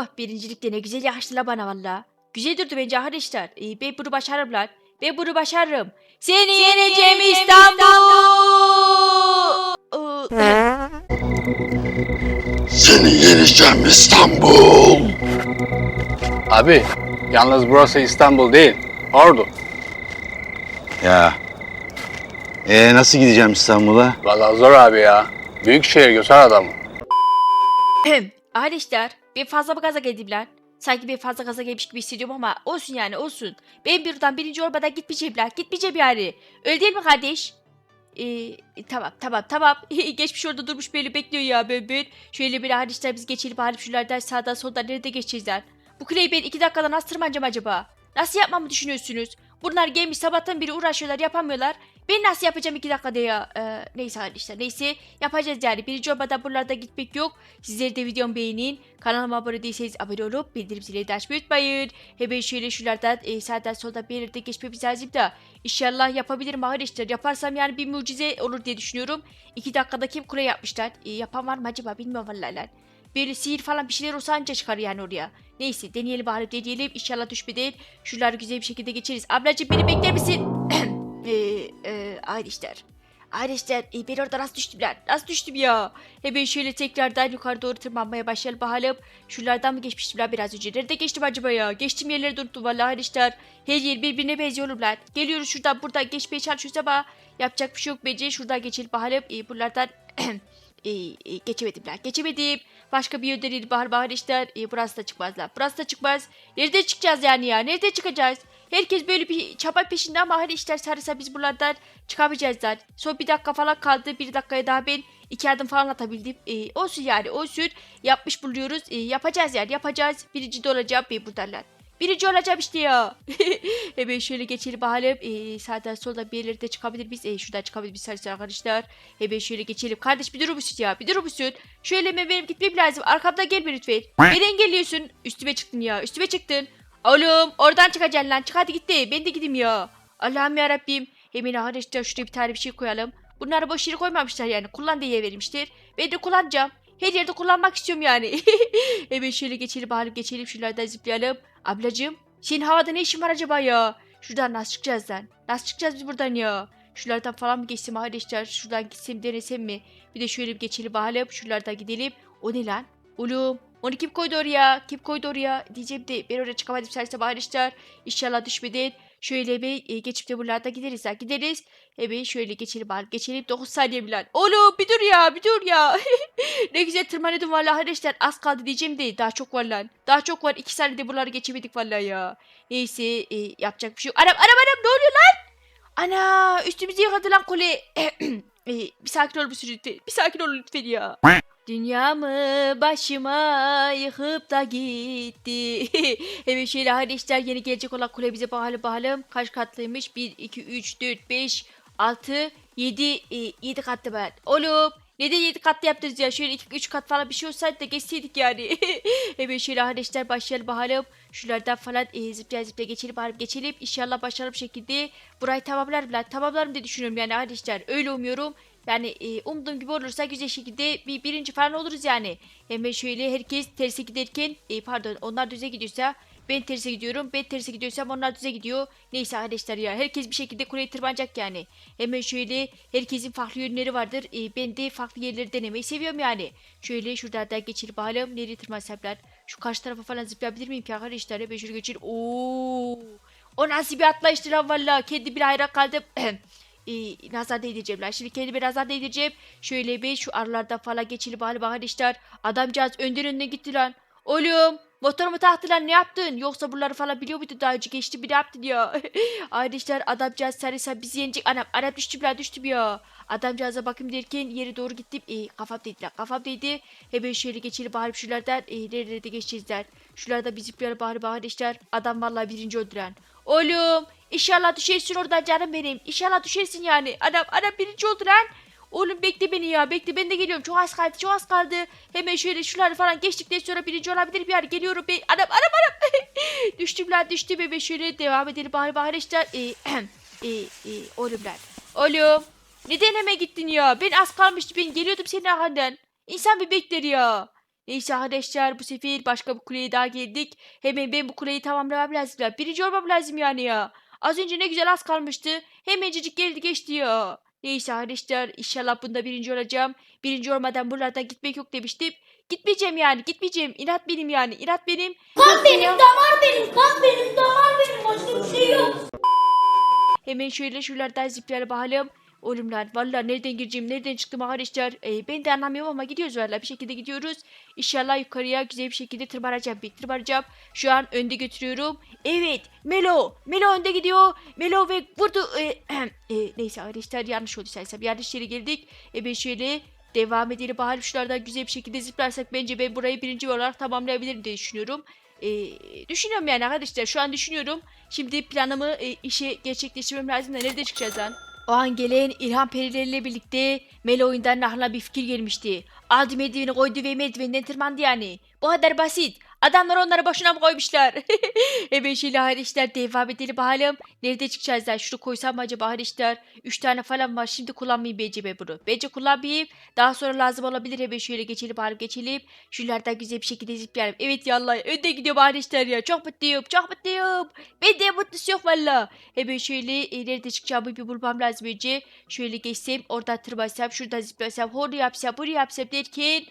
Oh birincilik de ne güzel yakıştı la bana valla. Güzel durdu bence arkadaşlar. Ee, ben bunu başarırım lan. Ben bunu başarırım. Seni yeneceğim İstanbul. Ee, Seni yeneceğim İstanbul. Abi yalnız burası İstanbul değil. Ordu. Ya. Ee nasıl gideceğim İstanbul'a? Valla zor abi ya. Büyük şehir göster adamı. Arkadaşlar ben fazla mı gaza geldim lan? Sanki ben fazla gaza gelmiş gibi hissediyorum ama olsun yani olsun. Ben buradan birinci olmadan gitmeyeceğim lan. Gitmeyeceğim yani. Öyle değil mi kardeş? Ee, tamam tamam tamam. Geçmiş orada durmuş böyle bekliyor ya ben. Şöyle bir arkadaşlar biz geçelim bari şuralardan sağdan soldan nerede geçeceğiz lan? Bu kuleyi ben iki dakikada nasıl tırmanacağım acaba? Nasıl yapmamı düşünüyorsunuz? Bunlar gelmiş sabahtan beri uğraşıyorlar yapamıyorlar. Ben nasıl yapacağım iki dakikada ya? Ee, neyse arkadaşlar neyse yapacağız yani. Birinci olmadan buralarda gitmek yok. Sizler de videomu beğenin. Kanalıma abone değilseniz abone olup bildirim zilini de açmayı unutmayın. Hemen şöyle şuralardan e, sağdan soldan bir yerde geçmemiz lazım da. İnşallah yapabilirim arkadaşlar. Yaparsam yani bir mucize olur diye düşünüyorum. İki dakikada kim kule yapmışlar? E, yapan var mı acaba bilmiyorum vallahi lan. Böyle sihir falan bir şeyler olsa anca çıkar yani oraya. Neyse deneyelim bari deneyelim. İnşallah düşmeden şuraları güzel bir şekilde geçeriz. Ablacığım beni bekler misin? Eee e, arkadaşlar. Arkadaşlar e, ben orada nasıl düştüm lan? Nasıl düştüm ya? Hemen şöyle tekrardan yukarı doğru tırmanmaya başlayalım bakalım. Şuralardan mı geçmiştim lan biraz önce? Nerede geçtim acaba ya? Geçtiğim yerleri de unuttum vallahi arkadaşlar. Her yer birbirine benziyor lan. Geliyoruz şuradan buradan geçmeye çalışıyoruz ama yapacak bir şey yok bence. Şuradan geçelim bakalım. E, buralardan e, e, geçemedim lan. Geçemedim. Başka bir yönden bahar bahar işler. E, burası da çıkmaz lan. Burası da çıkmaz. Nerede çıkacağız yani ya? Nerede çıkacağız? Herkes böyle bir çaba peşinde ama hani işler sarıysa biz buralardan çıkamayacağız lan. Son bir dakika falan kaldı. Bir dakikaya daha ben iki adım falan atabildim. E, olsun yani olsun. Yapmış buluyoruz. E, yapacağız yani yapacağız. Birinci de olacağım ben buradan lan. Birinci olacağım işte ya. Hemen şöyle geçelim bakalım. E, sağdan soldan bir yerlere de çıkabilir biz. E, şuradan çıkabilir biz sarısı arkadaşlar. Hemen şöyle geçelim. Kardeş bir durur musun ya? Bir durur musun? Şöyle hemen benim gitmem lazım. Arkamdan gelme lütfen. Beni engelliyorsun. Üstüme çıktın ya. Üstüme çıktın. Oğlum oradan çıkacaksın lan. Çık hadi gitti. Ben de gideyim ya. Allah'ım ya Rabbim. Hemen arkadaşlar şuraya bir tane bir şey koyalım. Bunları boş yere koymamışlar yani. Kullan diye vermiştir. Ben de kullanacağım. Her yerde kullanmak istiyorum yani. Hemen şöyle geçelim bakalım geçelim şuralardan zıplayalım. Ablacığım senin havada ne işin var acaba ya? Şuradan nasıl çıkacağız lan? Nasıl çıkacağız biz buradan ya? Şuralardan falan mı geçsem arkadaşlar? Şuradan gitsem denesem mi? Bir de şöyle bir geçelim bakalım. Şuralardan gidelim. O ne lan? Oğlum onu kim koydu oraya? Kim koydu oraya? Diyeceğim de ben oraya çıkamadım serse arkadaşlar. İnşallah düşmeden şöyle bir e, geçip de buralarda gideriz ha. Gideriz. Evet şöyle geçelim bari. Geçelim 9 saniye bile. Oğlum bir dur ya bir dur ya. ne güzel tırmanıyordum vallahi arkadaşlar. Az kaldı diyeceğim de daha çok var lan. Daha çok var. 2 saniyede buraları geçemedik vallahi ya. Neyse e, yapacak bir şey yok. Anam anam anam ne oluyor lan? Ana üstümüzü yıkadı lan kule. e, bir sakin ol musun lütfen? Bir sakin ol lütfen ya. Dünyamı başıma yıkıp da gitti. evet şöyle arkadaşlar yeni gelecek olan kule bize bakalım bakalım. Kaç katlıymış? 1, 2, 3, 4, 5, 6, 7, 7 katlı ben. Oğlum neden 7 katlı yaptınız ya? Şöyle 2, 3 kat falan bir şey olsaydı da geçseydik yani. evet şöyle arkadaşlar başlayalım bakalım. Şuralardan falan e, zıplaya zıplaya geçelim bari geçelim. İnşallah başarılı bir şekilde burayı tamamlarım lan. Tamamlarım diye düşünüyorum yani arkadaşlar. Öyle umuyorum. Yani e, umduğum gibi olursa güzel şekilde bir birinci falan oluruz yani. Hemen şöyle herkes terse giderken e, pardon onlar düze gidiyorsa ben terse gidiyorum. Ben terse gidiyorsam onlar düze gidiyor. Neyse arkadaşlar ya herkes bir şekilde kuleye tırmanacak yani. Hemen şöyle herkesin farklı yönleri vardır. E, ben de farklı yerleri denemeyi seviyorum yani. Şöyle şuradan geçelim bakalım. Nereye tırmansam lan? Şu karşı tarafa falan zıplayabilir miyim ki arkadaşlar? Hemen şöyle geçelim. Oo. O nasıl bir atlayıştı lan valla. Kendi bir hayran kaldım. e, nazar değdireceğim lan. Şimdi kendime nazar değdireceğim. Şöyle bir şu aralardan falan geçelim bari arkadaşlar. Adamcağız önden önden gitti lan. Oğlum motorumu taktı lan ne yaptın? Yoksa buraları falan biliyor muydun daha önce geçti bir ne yaptın ya? arkadaşlar adamcağız sarıysa bizi yenecek. Anam anam düştüm lan düştüm ya. Adamcağıza bakayım derken yere doğru gittim. E, kafam değdi lan kafam değdi. Hemen şöyle geçelim bari şuralardan. E, nerelerde geçeceğiz lan. Şuralarda bir zıplayalım bari arkadaşlar. Adam vallahi birinci öldüren. Oğlum İnşallah düşersin oradan canım benim. İnşallah düşersin yani. Anam anam birinci oldu lan. Oğlum bekle beni ya bekle ben de geliyorum. Çok az kaldı çok az kaldı. Hemen şöyle şuları falan geçtikten sonra birinci olabilir bir geliyorum. Ben... Anam anam anam. düştüm lan düştüm hemen şöyle devam edelim bari bari işte. Ee, e, e, oğlum lan. Oğlum. Neden hemen gittin ya? Ben az kalmıştı ben geliyordum senin arkandan. İnsan bir bekler ya. Neyse arkadaşlar bu sefer başka bir kuleye daha geldik. Hemen ben bu kuleyi tamamlamam lazım. ya. Birinci olmam lazım yani ya. Az önce ne güzel az kalmıştı. Hemencecik geldi geçti ya. Neyse arkadaşlar inşallah bunda birinci olacağım. Birinci olmadan buralardan gitmek yok demiştim. Gitmeyeceğim yani gitmeyeceğim. İnat benim yani inat benim. Kan benim, damar benim, kan benim, damar benim. Başka bir şey yok. Hemen şöyle şuralardan ziplerle bakalım. Oğlum lan valla nereden gireceğim nereden çıktım arkadaşlar. Ee, ben de anlamıyorum ama gidiyoruz valla bir şekilde gidiyoruz. İnşallah yukarıya güzel bir şekilde tırmanacağım bir tırmanacağım. Şu an önde götürüyorum. Evet Melo. Melo önde gidiyor. Melo ve vurdu. Ee, e, neyse arkadaşlar yanlış oldu saysam. Yanlış yere geldik. E ben şöyle devam edelim. Bakalım şuralardan güzel bir şekilde zıplarsak bence ben burayı birinci olarak tamamlayabilirim diye düşünüyorum. Ee, düşünüyorum yani arkadaşlar şu an düşünüyorum. Şimdi planımı e, işe gerçekleştirmem lazım da nerede çıkacağız lan? O an gelen İlhan perileriyle birlikte Melo oyundan aklına bir fikir gelmişti. Aldı merdiveni koydu ve merdivenden tırmandı yani. Bu kadar basit. Adamlar onları boşuna mı koymuşlar? Hemen şöyle hariçler devam edelim bakalım. Nerede çıkacağız lan? Şunu koysam mı acaba hariçler? Üç tane falan var. Şimdi kullanmayayım bence ben bunu. Bence kullanmayayım. Daha sonra lazım olabilir. Hemen şöyle geçelim bakalım geçelim. Şuralardan güzel bir şekilde zıplayalım. Evet yallah önde gidiyor hariçler ya. Çok mutluyum. Çok mutluyum. Ben de mutlusu yok valla. Hemen şöyle e, nerede çıkacağımı bir bulmam lazım önce. Şöyle geçsem oradan tırmansam şuradan zıplasam onu yapsam bunu yapsam derken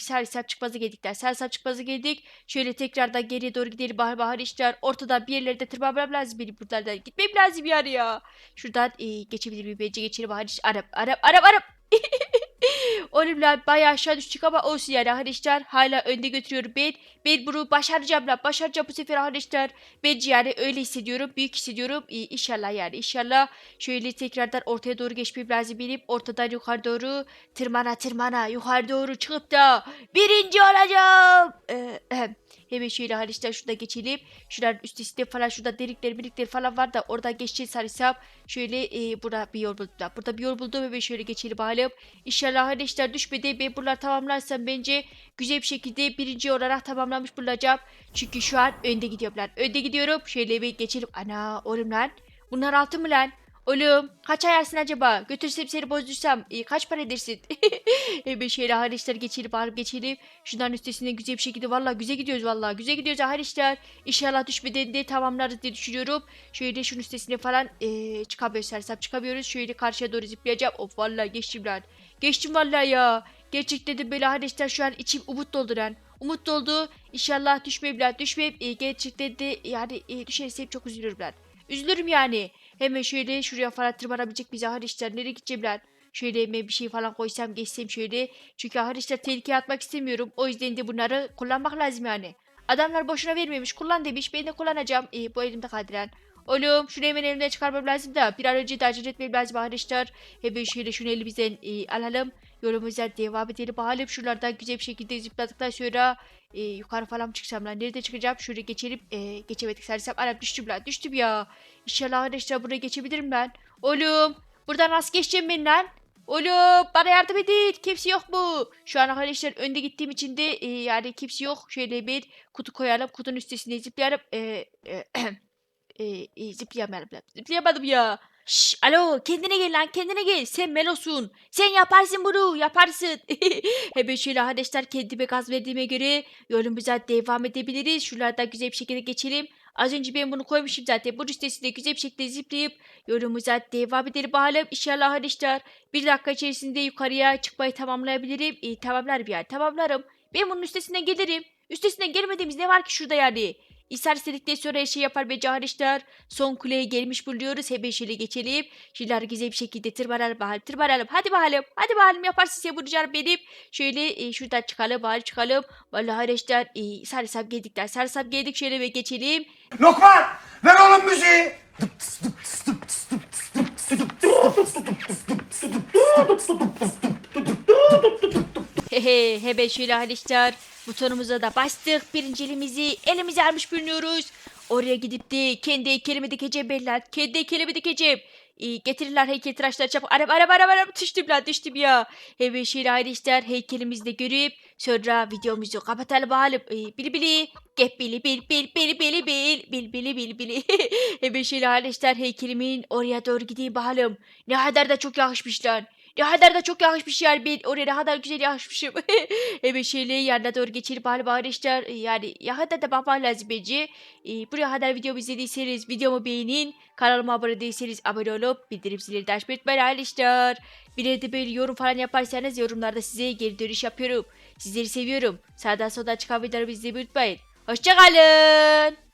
Sersap çıkmazı geldikler. Sersap çıkmazı geldik. Şöyle tekrardan geriye doğru gidelim. Bahar bahar işler. Ortada bir yerlerde tırmanmam lazım benim buradan. Gitmem lazım yani ya. Şuradan e, geçebilir miyim? Bence geçelim. Bahar iş. Arap, Arap, Arap, Arap. Oğlum lan bayağı aşağı düştük ama olsun yani arkadaşlar. Hala önde götürüyorum ben. Ben bunu başaracağım lan. Başaracağım bu sefer arkadaşlar. Bence yani öyle hissediyorum. Büyük hissediyorum. Ee, inşallah yani inşallah. Şöyle tekrardan ortaya doğru geçmem lazım benim. Ortadan yukarı doğru tırmana tırmana yukarı doğru çıkıp da birinci olacağım. Ee. Hemen şöyle arkadaşlar şurada geçelim. Şuraların üstesinde falan şurada delikler birlikler falan var da oradan geçeceğiz sanırsam. Şöyle e, burada bir yol buldum. da. Burada bir yol buldum ve şöyle geçelim bakalım. İnşallah arkadaşlar düşmedi. Ben buralar tamamlarsam bence güzel bir şekilde birinci olarak tamamlamış bulacağım. Çünkü şu an önde gidiyorum lan. Önde gidiyorum. Şöyle bir geçelim. Ana oğlum lan. Bunlar altın mı lan? Oğlum kaç ayarsın acaba? Götürsem seni bozdursam e, kaç para edersin? Hemen şöyle hariçler geçelim bağırıp geçelim. Şunların üstesinden güzel bir şekilde valla güzel gidiyoruz valla. Güzel gidiyoruz hariçler. İnşallah düşmeden de tamamlarız diye düşünüyorum. Şöyle şunun üstesine falan e, çıkamıyoruz sersap çıkamıyoruz. Şöyle karşıya doğru zıplayacağım. Of valla geçtim lan. Geçtim valla ya. Gerçekten de böyle hariçler şu an içim umut doldu lan. Umut doldu. İnşallah düşmeyeyim lan. Düşmeyeyim. E, gerçekten de yani e, düşersem çok üzülürüm lan. Üzülürüm yani. Hemen şöyle şuraya falan tırmanabilecek bize hariçler. Nereye gideceğim lan? Şöyle hemen bir şey falan koysam geçsem şöyle. Çünkü hariçler tehlikeye atmak istemiyorum. O yüzden de bunları kullanmak lazım yani. Adamlar boşuna vermemiş. Kullan demiş. Ben de kullanacağım. E, bu elimde kadiren. Oğlum şunu hemen elimden çıkarmam lazım da bir an önce de acele etmem lazım arkadaşlar. Hemen şöyle şunu elimizden e, alalım. Yolumuza devam edelim. Bakalım şuralardan güzel bir şekilde zıpladıktan sonra e, yukarı falan mı çıksam lan? Nerede çıkacağım? Şöyle geçelim. E, geçemedik sanırsam. Anam düştüm lan. Düştüm ya. İnşallah arkadaşlar buraya geçebilirim ben. Oğlum buradan nasıl geçeceğim ben lan? Oğlum bana yardım edin. Kimse yok mu? Şu an arkadaşlar önde gittiğim için de e, yani kimse yok. Şöyle bir kutu koyalım. Kutunun üstesine zıplayalım. E, e, e, e, zıplayamadım. Zıplayamadım ya. Şş, alo kendine gel lan kendine gel. Sen Melosun. Sen yaparsın bunu yaparsın. Hemen şöyle arkadaşlar kendime gaz verdiğime göre yolumuza devam edebiliriz. Şuralardan güzel bir şekilde geçelim. Az önce ben bunu koymuşum zaten. Bu listesinde güzel bir şekilde zıplayıp yolumuza devam edelim bakalım. İnşallah arkadaşlar bir dakika içerisinde yukarıya çıkmayı tamamlayabilirim. E, tamamlarım yani tamamlarım. Ben bunun üstesinden gelirim. Üstesinden gelmediğimiz ne var ki şurada yani? İster istedikten sonra şey yapar ve cahreşler. Son kuleye gelmiş buluyoruz. Hemen şöyle geçelim. Şiler güzel bir şekilde tırmanalım bakalım. Tırmanalım. Hadi bakalım. Hadi bakalım yaparsın sen bunu canım benim. Şöyle e, şuradan çıkalım bari çıkalım. Vallahi arkadaşlar e, sarsam geldikler. Sarsam geldik şöyle ve geçelim. Lokman ver oğlum müziği. Hehe şöyle arkadaşlar butonumuza da bastık. Birinciliğimizi elimize almış bulunuyoruz. Oraya gidip de kendi heykelimi dikeceğim beyler. Kendi heykelimi dikeceğim. Ee, getirirler heykeltıraşlar çabuk. Araba araba araba araba düştüm lan düştüm ya. Hemen şöyle arkadaşlar heykelimizi de görüp sonra videomuzu kapatalım bakalım. Ee, bili bili. Gep bili bil bil bili bili bil bil bili bil bili. Hemen şöyle arkadaşlar heykelimin oraya doğru gideyim bakalım. Ne kadar da çok yakışmış lan. Ne kadar da çok yakışmış yani ben oraya ne kadar güzel yakışmışım. evet şöyle yanına doğru geçelim bakalım arkadaşlar. Yani ya kadar da bakmak lazım bence. Ee, buraya kadar videomu izlediyseniz videomu beğenin. Kanalıma abone değilseniz abone olup bildirim zilini de açmayı unutmayın arkadaşlar. Bir de böyle yorum falan yaparsanız yorumlarda size geri dönüş yapıyorum. Sizleri seviyorum. Sağdan soldan çıkan videoları izlemeyi unutmayın. Hoşçakalın.